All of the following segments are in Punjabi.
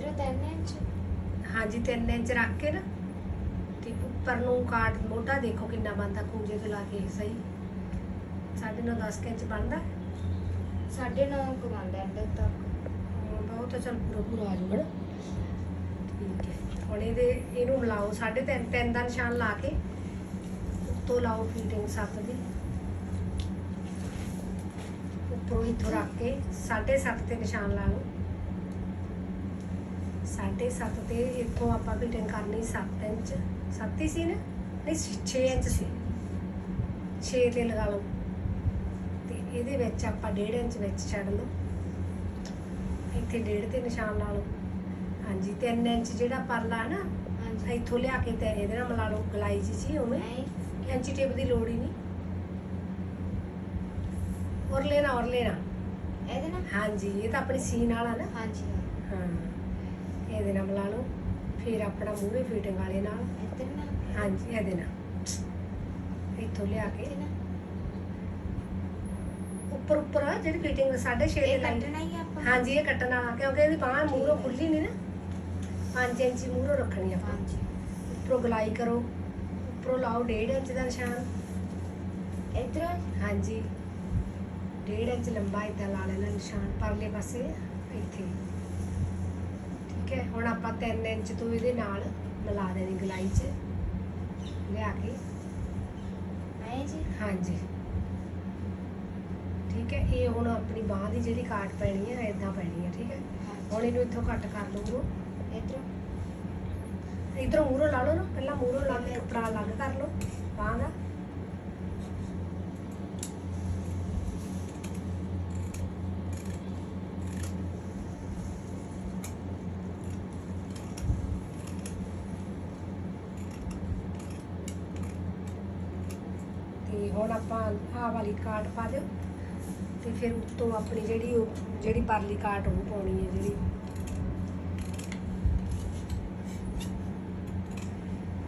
ਇਧਰ ਇੰਚ? ਹਾਂਜੀ 3 ਇੰਚ ਰੱਖ ਕੇ ਨਾ ਤੇ ਉੱਪਰ ਨੂੰ ਕਾਟ ਮੋਢਾ ਦੇਖੋ ਕਿੰਨਾ ਬਣਦਾ ਕੂਜੇ ਤੋਂ ਲਾ ਕੇ ਸਹੀ? ਸਾਢੇ ਨੌ 10 ਇੰਚ ਬਣਦਾ? ਸਾਢੇ ਨੌ ਕਮਾਂਦਾ ਅੰਦਰ ਤੱਕ ਹਾਂ, ਬਹੁਤ ਚਲ ਪੂਰਾ ਪੂਰਾ ਆ ਜਾਊਗਾ ਨਾ। ਠੀਕ ਹੈ। ਹੁਣ ਇਹਦੇ ਇਹਨੂੰ ਮਿਲਾਓ ਸਾਢੇ ਤਿੰਨ ਤਿੰਨ ਦਾ ਨਿਸ਼ਾਨ ਲਾ ਕੇ ਉੱਤੋਂ ਲਾਓ ਫੀਟਿੰਗ ਸੱਤ ਦੀ। ਉੱਪਰੋਂ ਇੱਥੋਂ ਰੱਖ ਕੇ ਸਾਢੇ ਸੱਤ ਤੇ ਨਿਸ਼ਾਨ ਲਾ ਲਓ। ਸਾਢੇ ਸੱਤ ਤੇ ਇੱਥੋਂ ਆਪਾਂ ਫਿਟਿੰਗ ਕਰਨੀ 7 ਇੰਚ। 7 ਹੀ ਸੀ ਨਾ? ਨਹੀਂ 6 ਇੰਚ ਸੀ। 6 ਤੇ ਲਗਾ ਲਓ। ਤੇ ਇਹਦੇ ਵਿੱਚ ਆਪਾਂ 1.5 ਇੰਚ ਵਿੱਚ ਛੱਡ ਲਓ। ਇੱਥੇ ਡੇਢ ਤੇ ਨਿਸ਼ਾਨ ਲਾ ਲਓ। ਹਾਂਜੀ 3 ਇੰਚ ਜਿਹੜਾ ਪਰਲਾ ਹੈ ਨਾ ਇੱਥੋਂ ਲਿਆ ਕੇ ਤੇ ਇਹਦੇ ਨਾਲ ਮਿਲਾ ਲਓ। ਗਲਾਈ ਜੀ ਜੀ ਉਵੇਂ। ਕੈਂਚੀ ਟੇਪ ਦੀ ਲੋੜ ਹੀ ਨਹੀਂ। ਔਰ ਲੈਣਾ ਔਰ ਲੈਣਾ ਇਹਦੇ ਨਾਲ? ਹਾਂਜੀ ਇਹ ਤਾਂ ਆਪਣੀ ਸੀਨ ਵਾਲਾ ਨਾ। ਹਾਂਜੀ। ਹਾਂ। ਇਹਦੇ ਨਾਲ ਮਿਲਾ ਲਓ ਫਿਰ ਆਪਣਾ ਮੂਹਰੇ ਫਿਟਿੰਗ ਵਾਲੇ ਨਾਲ। ਹਾਂਜੀ ਇਹਦੇ ਨਾਲ। ਇੱਥੋਂ ਲਿਆ ਕੇ। ਉੱਪਰ ਉੱਪਰ ਆ ਜਿਹੜੀ ਫਿਟਿੰਗ 6.5 ਦੇ ਆਪਾਂ। ਹਾਂਜੀ ਇਹ ਕੱਟਣ ਕਿਉਂਕਿ ਇਹਦੀ ਬਾਂਹ ਮੂਹਰੋਂ ਖੁੱਲੀ ਨਹੀਂ ਨਾ। 5 ਇੰਚ ਮੂਹਰੋਂ ਰੱਖਣੀ ਆਪਾਂ। ਹਾਂਜੀ। ਉੱਪਰੋਂ ਗਲਾਈ ਕਰੋ। ਉੱਪਰੋਂ ਲਾਓ 1.5 ਇੰਚ ਦਾ ਨਿਸ਼ਾਨ। ਇਧਰ? ਹਾਂਜੀ। 1.5 ਇੰਚ ਲੰਬਾ ਇਦਾਂ ਲਾ ਲੈਣਾ ਨਿਸ਼ਾਨ ਪਰਲੇ ਪਾਸੇ ਇੱਥੇ। ਆਪਾਂ 3 ਇੰਚ ਤੋਂ ਇਹਦੇ ਨਾਲ ਮਿਲਾ ਦੇਣੀ ਗਲਾਈ 'ਚ। ਲਿਆ ਕੇ। ਨਹੀਂ ਜੀ? ਹਾਂਜੀ। ਠੀਕ ਹੈ ਇਹ ਹੁਣ ਆਪਣੀ ਬਾਹ ਦੀ ਜਿਹੜੀ ਕਾਟ ਪੈਣੀ ਹੈ ਇਦਾਂ ਪੈਣੀ ਹੈ ਠੀਕ ਹੈ? ਹੁਣ ਇਹਨੂੰ ਇੱਥੋਂ ਕੱਟ ਕਰ ਲਓ ਇਧਰ। ਇਧਰੋਂ ਮੂਹਰੋਂ ਲਾ ਲਓ ਨਾ ਪਹਿਲਾਂ ਮੂਹਰੋਂ ਲਾ ਕੇ ਕੱਪੜਾ ਅਲੱਗ ਕਰ ਲਓ ਬਾਂਹ ਦਾ ਤੇ ਹੁਣ ਆਪਾਂ ਆਹ ਵਾਲੀ ਕਾਟ ਪਾ ਦਿਓ ਤੇ ਫਿਰ ਉੱਤੋਂ ਆਪਣੀ ਜਿਹੜੀ ਉਹ, ਜਿਹੜੀ ਪਰਲੀ ਕਾਟ ਉਹ ਪਾਉਣੀ ਹੈ ਜਿਹੜੀ।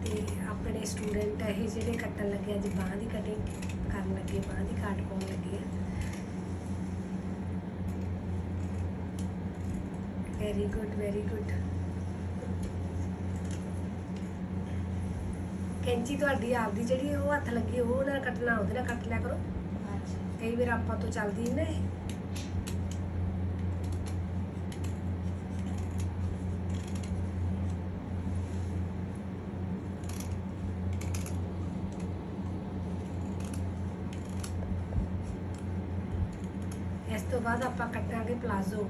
ਤੇ ਆਪਣੇ ਸਟੂਡੈਂਟ ਇਹ ਜਿਹੜੇ ਕੱਟਣ ਲੱਗੇ, ਅੱਜ ਬਾਂਹ ਦੀ ਕਟਿੰਗ ਕਰਨ ਲੱਗੇ, ਬਾਂਹ ਦੀ ਕਾਟ ਪਾਉਣ ਲੱਗੇ ਆ। ਵੈਰੀ ਗੁੱਡ ਵੈਰੀ ਗੁੱਡ ਕੈਂਚੀ ਤੁਹਾਡੀ ਆਪਦੀ ਜਿਹੜੀ ਉਹ ਹੱਥ ਲੱਗੀ ਉਹ ਨਾਲ ਕੱਟਣਾ ਉਹਦੇ ਨਾਲ ਕੱਟ ਲਿਆ ਕਰੋ। ਕਈ ਵਾਰ ਆਪਾਂ ਤੋਂ ਚੱਲਦੀ ਨਾ ਇਸ ਤੋਂ ਬਾਅਦ ਆਪਾਂ ਕੱਟਾਂਗੇ ਪਲਾਜ਼ੋ।